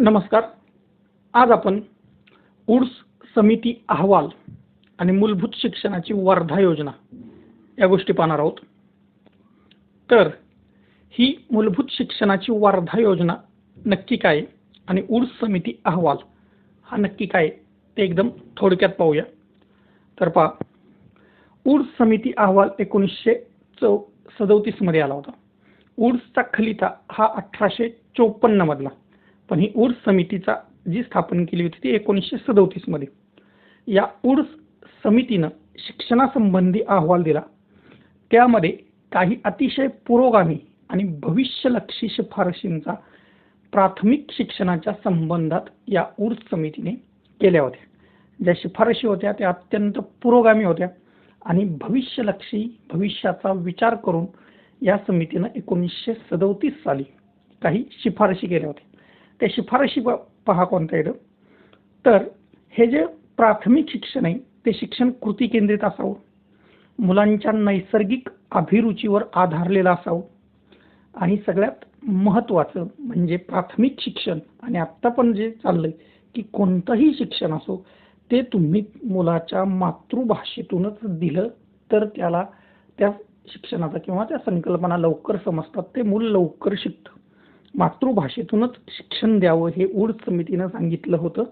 नमस्कार. आज आपण ऊर्स समिती अहवाल आणि मूलभूत शिक्षणाची वर्धा योजना या गोष्टी पाहणार आहोत. तर ही मूलभूत शिक्षणाची वर्धा योजना नक्की काय आणि ऊर्स समिती अहवाल हा नक्की काय ते एकदम थोडक्यात पाहूया. तर पहा ऊर्स समिती अहवाल एकोणीसशे चौ सदोतीसमध्ये आला होता. ऊर्सचा खलिता हा अठराशे चोपन्नमधला. पण ही ऊर्स समितीचा जी स्थापन केली होती ती एकोणीसशे सदोतीसमध्ये या ऊर्स समितीनं शिक्षणासंबंधी अहवाल दिला. त्यामध्ये काही अतिशय पुरोगामी आणि भविष्यलक्षी शिफारशींचा प्राथमिक शिक्षणाच्या संबंधात या ऊर्स समितीने केल्या होत्या. ज्या शिफारशी होत्या त्या अत्यंत पुरोगामी होत्या आणि भविष्यलक्षी भविष्याचा विचार करून या समितीनं एकोणीसशे सदोतीस साली काही शिफारशी केल्या होत्या. त्या शिफारशी प- पहा कोणत्या येतं. तर हे जे प्राथमिक शिक्षण आहे ते शिक्षण कृती केंद्रित असावं. मुलांच्या नैसर्गिक अभिरुचीवर आधारलेलं असावं. आणि सगळ्यात महत्त्वाचं म्हणजे प्राथमिक शिक्षण आणि आत्ता पण जे चाललंय की कोणतंही शिक्षण असो ते तुम्ही मुलाच्या मातृभाषेतूनच दिलं तर त्याला त्या शिक्षणाचा किंवा त्या संकल्पना लवकर समजतात ते मूल लवकर शिकतं. मातृभाषेतूनच शिक्षण द्यावं हे ऊर्ज समितीनं सांगितलं होतं.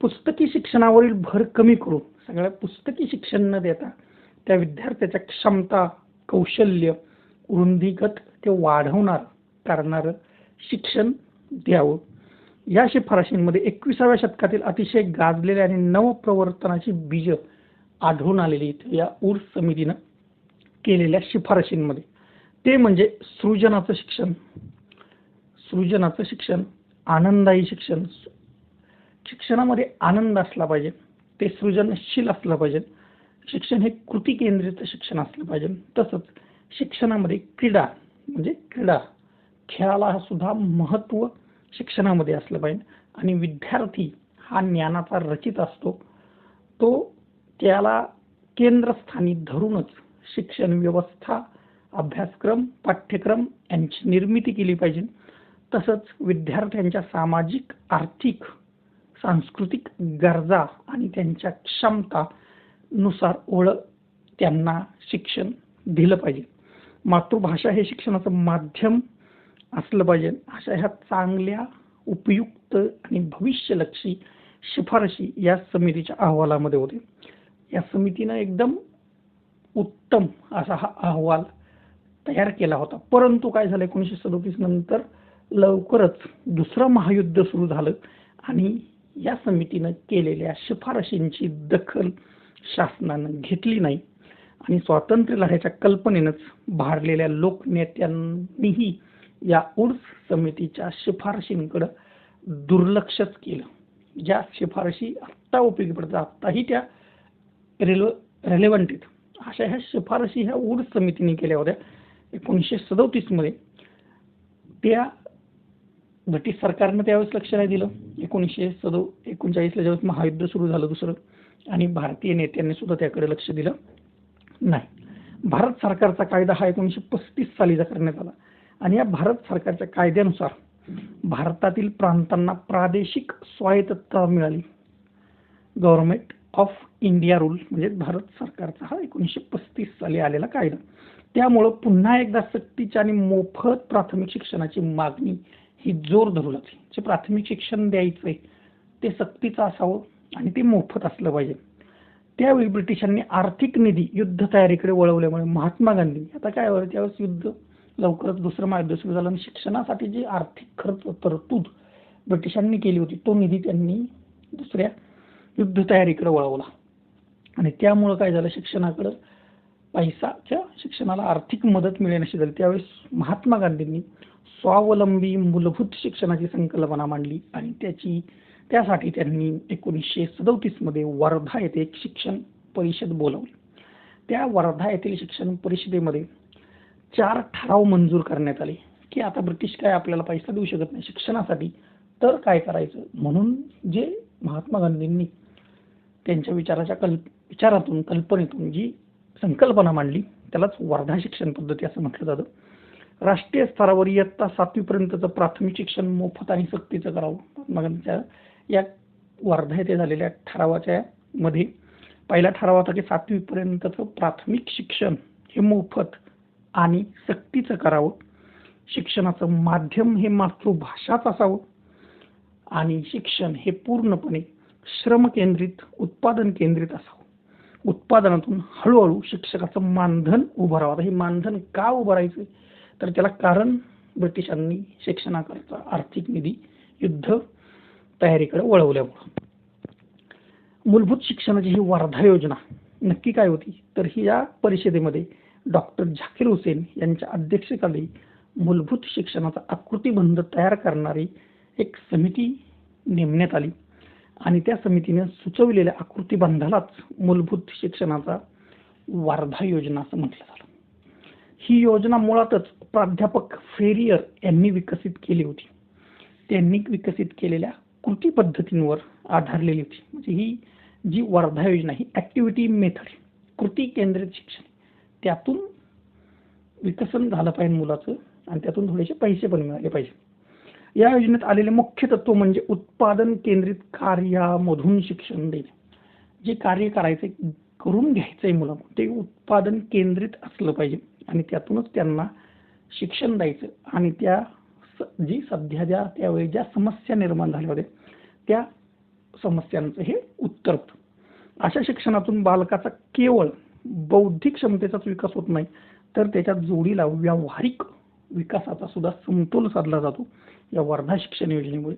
पुस्तकी शिक्षणावरील भर कमी करून सगळ्या पुस्तकी शिक्षण न देता त्या विद्यार्थ्याच्या क्षमता कौशल्य वृंदीगत ते वाढवणार करणारं शिक्षण द्यावं. या शिफारशींमध्ये एकविसाव्या शतकातील अतिशय गाजलेल्या आणि नवप्रवर्तनाची बीज आढळून आलेली या ऊर्स समितीनं केलेल्या शिफारशींमध्ये. ते म्हणजे सृजनाचं शिक्षण. सृजनाचं शिक्षण आनंददायी शिक्षण शिक्षणामध्ये आनंद असला पाहिजे ते सृजनशील असलं पाहिजे. शिक्षण हे कृती केंद्रित शिक्षण असलं पाहिजे. तसंच शिक्षणामध्ये क्रीडा म्हणजे क्रीडा खेळाला सुद्धा महत्त्व शिक्षणामध्ये असलं पाहिजे. आणि विद्यार्थी हा ज्ञानाचा रचित असतो. तो त्याला केंद्रस्थानी धरूनच शिक्षण व्यवस्था अभ्यासक्रम पाठ्यक्रम यांची निर्मिती केली पाहिजे. तसंच विद्यार्थ्यांच्या सामाजिक आर्थिक सांस्कृतिक गरजा आणि त्यांच्या क्षमता नुसार ओळख त्यांना शिक्षण दिलं पाहिजे. मातृभाषा हे शिक्षणाचं माध्यम असलं पाहिजे. अशा ह्या चांगल्या उपयुक्त आणि भविष्यलक्षी शिफारशी या समितीच्या अहवालामध्ये होते. या समितीनं एकदम उत्तम असा हा अहवाल तयार केला होता. परंतु काय झालं एकोणीसशे सदोतीस नंतर लवकरच दुसरं महायुद्ध सुरू झालं आणि या समितीनं केलेल्या शिफारशींची दखल शासनानं घेतली नाही आणि स्वातंत्र्य लढ्याच्या कल्पनेनंच भारलेल्या लोकनेत्यांनीही या उर्स समितीच्या शिफारशींकडं दुर्लक्षच केलं. ज्या शिफारशी आत्ता उपयोगी पडतात आत्ताही त्या रेल्व रेलेवंट आहेत. अशा ह्या शिफारशी ह्या उर्स समितीने केल्या होत्या. एकोणीसशे सदोतीसमध्ये त्या ब्रिटिश सरकारनं त्यावेळेस लक्ष नाही दिलं. एकोणीसशे सदो एकोणचाळीसला ज्यावेळेस महायुद्ध सुरू झालं दुसरं आणि भारतीय नेत्यांनी सुद्धा त्याकडे लक्ष दिलं नाही. भारत सरकारचा कायदा हा एकोणीसशे पस्तीस सालीचा करण्यात आला. आणि या भारत सरकारच्या कायद्यानुसार भारतातील प्रांतांना प्रादेशिक स्वायत्तता मिळाली. गव्हर्नमेंट ऑफ इंडिया रूल म्हणजे भारत सरकारचा हा एकोणीसशे पस्तीस साली आलेला कायदा. त्यामुळं पुन्हा एकदा सक्तीच्या आणि मोफत प्राथमिक शिक्षणाची मागणी ही जोर धरू लागली. जे प्राथमिक शिक्षण द्यायचंय ते सक्तीचं असावं आणि ते मोफत असलं पाहिजे. त्यावेळी ब्रिटिशांनी आर्थिक निधी युद्ध तयारीकडे वळवल्यामुळे महात्मा गांधी आता काय होतं त्यावेळेस युद्ध लवकरच दुसरं महायुद्ध सुरू झालं आणि शिक्षणासाठी जी आर्थिक खर्च तरतूद ब्रिटिशांनी केली होती तो निधी त्यांनी दुसऱ्या युद्ध तयारीकडे वळवला. आणि त्यामुळं काय झालं शिक्षणाकडं पैसाच्या शिक्षणाला आर्थिक मदत मिळण्याशी झाली. त्यावेळेस महात्मा गांधींनी स्वावलंबी मूलभूत शिक्षणाची संकल्पना मांडली आणि त्याची त्यासाठी त्यांनी एकोणीसशे सदोतीसमध्ये वर्धा येथे एक शिक्षण परिषद बोलावली. त्या वर्धा येथील शिक्षण परिषदेमध्ये चार ठराव मंजूर करण्यात आले की आता ब्रिटिश काय आपल्याला पैसा देऊ शकत नाही शिक्षणासाठी तर काय करायचं? म्हणून जे महात्मा गांधींनी त्यांच्या विचाराच्या कल्प विचारातून कल्पनेतून जी संकल्पना मांडली. त्यालाच वर्धा शिक्षण पद्धती असं म्हटलं जातं. राष्ट्रीय स्तरावर इयत्ता सातवीपर्यंतचं प्राथमिक शिक्षण मोफत आणि सक्तीचं करावं. मग त्या या वर्धा येथे झालेल्या ठरावाच्या मध्ये पहिला ठराव होता की सातवीपर्यंतचं प्राथमिक शिक्षण हे मोफत आणि सक्तीचं करावं. शिक्षणाचं माध्यम हे मातृभाषाच असावं. आणि शिक्षण हे पूर्णपणे श्रमकेंद्रित उत्पादन केंद्रित असावं. उत्पादनातून हळूहळू शिक्षकाचं मानधन उभं राहावं. हे मानधन का उभं राहायचं तर त्याला कारण ब्रिटिशांनी शिक्षणाकरता आर्थिक निधी युद्ध तयारीकडे वळवल्यामुळं. मूलभूत शिक्षणाची ही वर्धा योजना नक्की काय होती? तर ही या परिषदेमध्ये डॉक्टर झाकीर हुसेन यांच्या अध्यक्षतेखाली मूलभूत शिक्षणाचा आकृतीबंध तयार करणारी एक समिती नेमण्यात आली. आणि त्या समितीने सुचविलेल्या आकृतीबंधालाच मूलभूत शिक्षणाचा वार्धा योजना असं म्हटलं झालं ही योजना मुळातच प्राध्यापक फेरियर यांनी विकसित केली होती. त्यांनी विकसित केलेल्या कृती पद्धतींवर आधारलेली होती. म्हणजे ही जी वर्धा योजना ही ॲक्टिव्हिटी मेथड कृती केंद्रित शिक्षण. त्यातून विकसन झालं पाहिजे मुलाचं आणि त्यातून थोडेसे पैसे पण मिळाले पाहिजे. या योजनेत आलेले मुख्य तत्व म्हणजे उत्पादन केंद्रित कार्यामधून शिक्षण देणे. जे कार्य करायचे करून घ्यायचंय मुलं ते उत्पादन केंद्रित असलं पाहिजे आणि त्यातूनच त्यांना शिक्षण द्यायचं आणि त्या जी सध्या ज्या त्यावेळी ज्या समस्या निर्माण झाल्या होत्या त्या समस्यांचं हे उत्तर होतं. अशा शिक्षणातून बालकाचा केवळ बौद्धिक क्षमतेचाच विकास होत नाही तर त्याच्या जोडीला व्यावहारिक विकासाचा सुद्धा समतोल साधला जातो या वर्धा शिक्षण योजनेमुळे.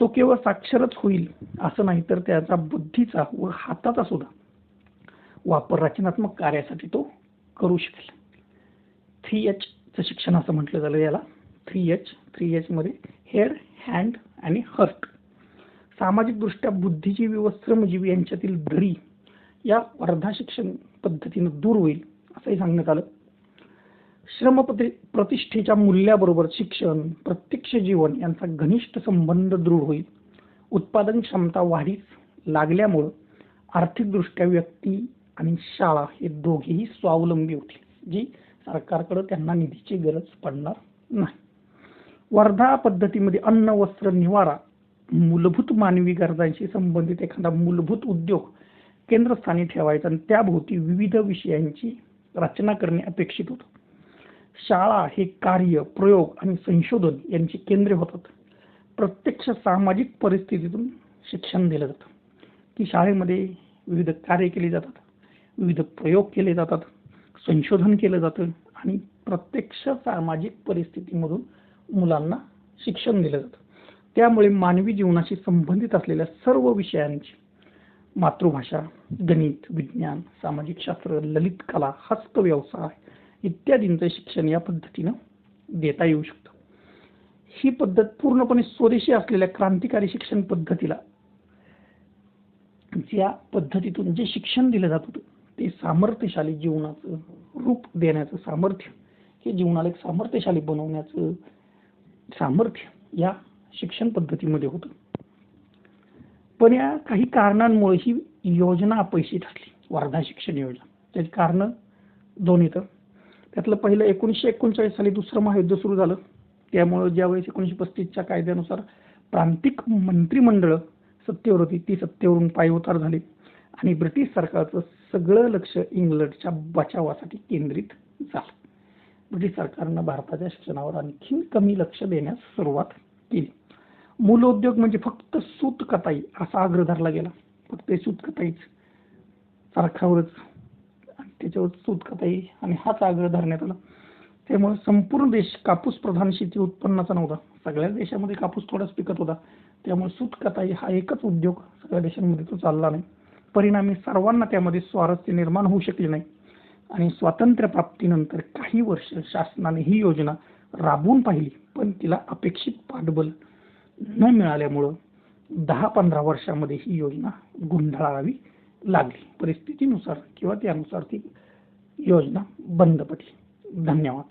तो केवळ साक्षरच होईल असं नाही तर त्याचा बुद्धीचा व हाताचा सुद्धा वापर रचनात्मक कार्यासाठी तो करू शकेल. थ्री एचचं शिक्षण असं म्हटलं झालं याला. थ्री एच थ्री एचमध्ये हेअर हँड आणि हर्ट सामाजिकदृष्ट्या बुद्धिजीवी व श्रमजीवी यांच्यातील दरी या वर्धा शिक्षण पद्धतीनं दूर होईल असंही सांगण्यात आलं. श्रम प्रति- प्रतिष्ठेच्या मूल्याबरोबर शिक्षण प्रत्यक्ष जीवन यांचा घनिष्ठ संबंध दृढ होईल. उत्पादन क्षमता वाढीस लागल्यामुळं आर्थिकदृष्ट्या व्यक्ती आणि शाळा हे दोघेही स्वावलंबी होतील जी सरकारकडे त्यांना निधीची गरज पडणार नाही. वर्धा पद्धतीमध्ये अन्न वस्त्र निवारा मूलभूत मानवी गरजांशी संबंधित एखादा मूलभूत उद्योग केंद्रस्थानी ठेवायचा आणि त्याभोवती विविध विषयांची रचना करणे अपेक्षित होतं. शाळा हे कार्य प्रयोग आणि संशोधन यांची केंद्रे होतात. प्रत्यक्ष सामाजिक परिस्थितीतून शिक्षण दिलं जातं. की शाळेमध्ये विविध कार्य केले जातात. विविध प्रयोग केले जातात. संशोधन केलं जातं आणि प्रत्यक्ष सामाजिक परिस्थितीमधून मुलांना शिक्षण दिलं जातं. त्यामुळे मानवी जीवनाशी संबंधित असलेल्या सर्व विषयांची मातृभाषा गणित विज्ञान सामाजिक शास्त्र ललित कला हस्तव्यवसाय इत्यादींचं शिक्षण या पद्धतीनं देता येऊ शकतं. ही पद्धत पूर्णपणे स्वदेशी असलेल्या क्रांतिकारी शिक्षण पद्धतीला ज्या पद्धतीतून जे शिक्षण दिलं जात होतं ते सामर्थ्यशाली जीवनाचं रूप देण्याचं सामर्थ्य हे जीवनाला एक सामर्थ्यशाली बनवण्याचं सामर्थ्य या शिक्षण पद्धतीमध्ये होतं. पण या काही कारणांमुळे ही योजना अपयशी ठरली वर्धा शिक्षण योजना. त्याची कारणं दोन्ही तर. त्यातलं पहिलं एकोणीसशे एकोणचाळीस साली दुसरं महायुद्ध सुरू झालं. त्यामुळं ज्यावेळेस एकोणीसशे पस्तीसच्या कायद्यानुसार प्रांतिक मंत्रिमंडळ सत्तेवर होती ती सत्तेवरून पायउतार झाली. आणि ब्रिटिश सरकारचं सगळं लक्ष इंग्लंडच्या बचावासाठी केंद्रित झालं. ब्रिटिश सरकारनं भारताच्या शिक्षणावर आणखी कमी लक्ष देण्यास सुरुवात केली. मूलोद्योग म्हणजे फक्त सूत कताई असा आग्रह धरला गेला. फक्त सूतकताईच. सूत कताईच सारखावरच. त्याच्यावर सूत कताई आणि हाच आग्रह धरण्यात आला. त्यामुळे संपूर्ण देश कापूस प्रधान शेती उत्पन्नाचा नव्हता. सगळ्याच देशामध्ये कापूस थोडाच पिकत होता. त्यामुळे सूत कताई हा एकच उद्योग सगळ्या देशांमध्ये तो चालला नाही. परिणामी सर्वांना त्यामध्ये स्वारस्य निर्माण होऊ शकले नाही. आणि स्वातंत्र्यप्राप्तीनंतर काही वर्ष शासनाने ही योजना राबवून पाहिली पण तिला अपेक्षित पाठबल न मिळाल्यामुळं दहा पंधरा वर्षामध्ये ही योजना गुंडाळावी लागली. परिस्थितीनुसार किंवा त्यानुसार ती योजना बंद पडली. धन्यवाद.